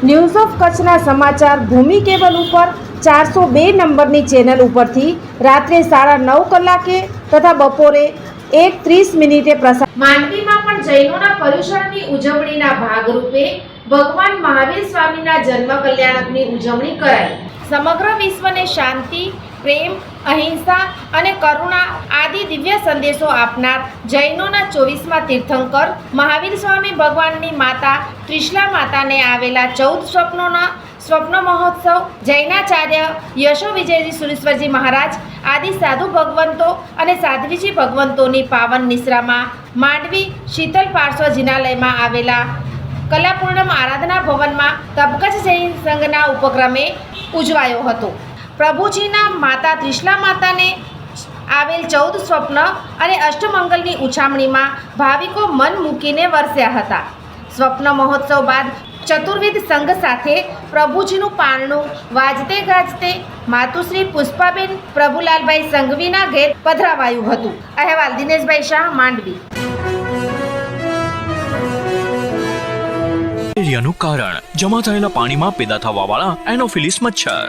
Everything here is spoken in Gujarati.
news of કચ્છના સમાચાર ભૂમિ કેબલ ઉપર ચારસો બે નંબરની ચેનલ ઉપરથી રાત્રે સાડા નવ કલાકે તથા બપોરે એક ત્રીસ મિનિટે પ્રસાર માંડવીમાં પણ જૈનોના પર્યુષણની ઉજવણીના ભાગરૂપે ભગવાન મહાવીર સ્વામીના જન્મ કલ્યાણકની ઉજવણી કરાઈ. સમગ્ર વિશ્વને શાંતિ, પ્રેમ અહિંસા અને કરુણા આદિ દિવ્ય સંદેશો આપનાર જૈનોના ચોવીસમાં તીર્થંકર મહાવીર સ્વામી ભગવાનની માતા ત્રિશલા માતાને આવેલા ચૌદ સ્વપ્નોના સ્વપ્ન મહોત્સવ, જૈનાચાર્ય યશો વિજયજી સુરેશ્વરજી મહારાજ, આદિ સાધુ ભગવંતો અને સાધ્વીજી ભગવંતોની પાવન નિશ્રામાં માંડવી શીતલ પાર્શ્વ જિનાલયમાં આવેલા કલાપૂર્ણમ આરાધના ભવનમાં તબકચ જૈન સંઘના ઉપક્રમે ઉજવાયો હતો. પ્રભુજીના માતા ત્રિશલા માતાને આવેલ ચૌદ સ્વપ્ન અને અષ્ટમંગલની ઉછામણીમાં ભાવિકો મન મૂકીને વરસ્યા હતા. સ્વપ્ન મહોત્સવ બાદ ચતુર્વિધ સંઘ સાથે પ્રભુજીનું પારણું વાજતે ગાજતે માતુશ્રી પુષ્પાબેન પ્રભુલાલભાઈ સંઘવીના ઘેર પધરાવાયું હતું. અહેવાલ દિનેશભાઈ શાહ, માંડવી. મેલેરિયાનું કારણ. જમા થયેલા પાણીમાં પેદા થવાવાળા એનોફિલિસ મચ્છર.